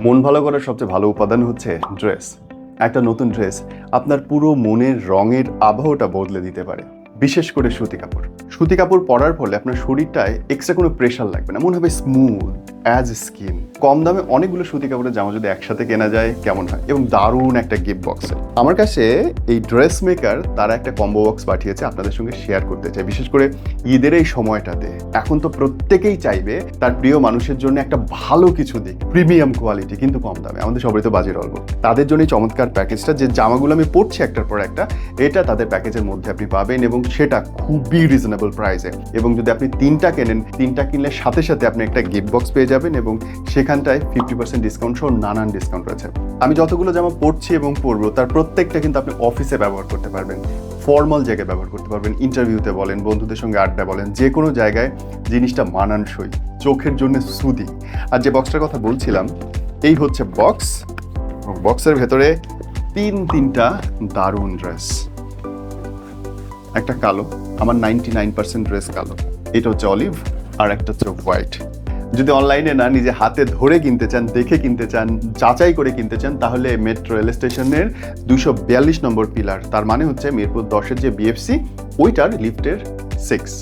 মন ভালো করার সবচেয়ে ভালো উপাদান হচ্ছে ড্রেস একটা নতুন ড্রেস আপনার পুরো মনের রঙের আবহাওয়াটা বদলে দিতে পারে, বিশেষ করে সুতি কাপড়। সুতি কাপড় পরার ফলে আপনার শরীরটায় এক্সট্রা কোনো প্রেশার লাগবে না, মনে হবে স্মুথ অ্যাজ স্কিন কম দামে অনেকগুলো সুতি কাপড়ের জামা যদি একসাথে কেনা যায়, কেমন হয়? এবং দারুণ একটা গিফট বক্সে আমার কাছে এই ড্রেস মেকার তারা একটা কম্বো বক্স পাঠিয়েছে, আপনাদের সঙ্গে শেয়ার করতে চাই। বিশেষ করে ঈদের এই সময়টাতে। এখন তো প্রত্যেকেই চাইবে তার প্রিয় মানুষের জন্য একটা ভালো কিছু দিক। প্রিমিয়াম কোয়ালিটি কিন্তু কম দামে। আমাদের সবাই তো বাজির অল্প। তাদের জন্য এই চমৎকার প্যাকেজটা যে জামাগুলো আমি পরছি একটার পর একটা, এটা তাদের প্যাকেজের মধ্যে আপনি পাবেন এবং সেটা খুবই রিজনেবল প্রাইসে এবং যদি আপনি তিনটা কেনেন, তিনটা কিনলে সাথে সাথে আপনি একটা গিফট বক্স পেয়ে যাবেন এবং সেখানটায় ফিফটি পার্সেন্ট ডিসকাউন্ট সহ নানান ডিসকাউন্ট রয়েছে। আমি যতগুলো জামা পরছি এবং পরবো, তার প্রত্যেকটা কিন্তু আপনি অফিসে ব্যবহার করতে পারবেন। ফর্মাল জায়গায় ব্যবহার করতে পারবেন ইন্টারভিউতে বলেন, বন্ধুদের সঙ্গে আড্ডা বলেন, যে কোনো জায়গায় জিনিসটা মানানসই, চোখের জন্য সুদি। আর যে বক্সটার কথা বলছিলাম, এই হচ্ছে বক্স বক্সের ভেতরে তিন তিনটা দারুণ ড্রেস একটা কালো, আমার নাইনটি নাইন পার্সেন্ট ড্রেস কালো। এটা হচ্ছে অলিভ আর একটা হচ্ছে হোয়াইট যদি অনলাইনে না নিজে হাতে ধরে কিনতে চান, দেখে কিনতে চান, যাচাই করে কিনতে চান, তাহলে মেট্রো রেল স্টেশনের দুশো নম্বর পিলার। তার মানে হচ্ছে মিরপুর দশের যে বিএফসি ওইটার লিফটের সিক্স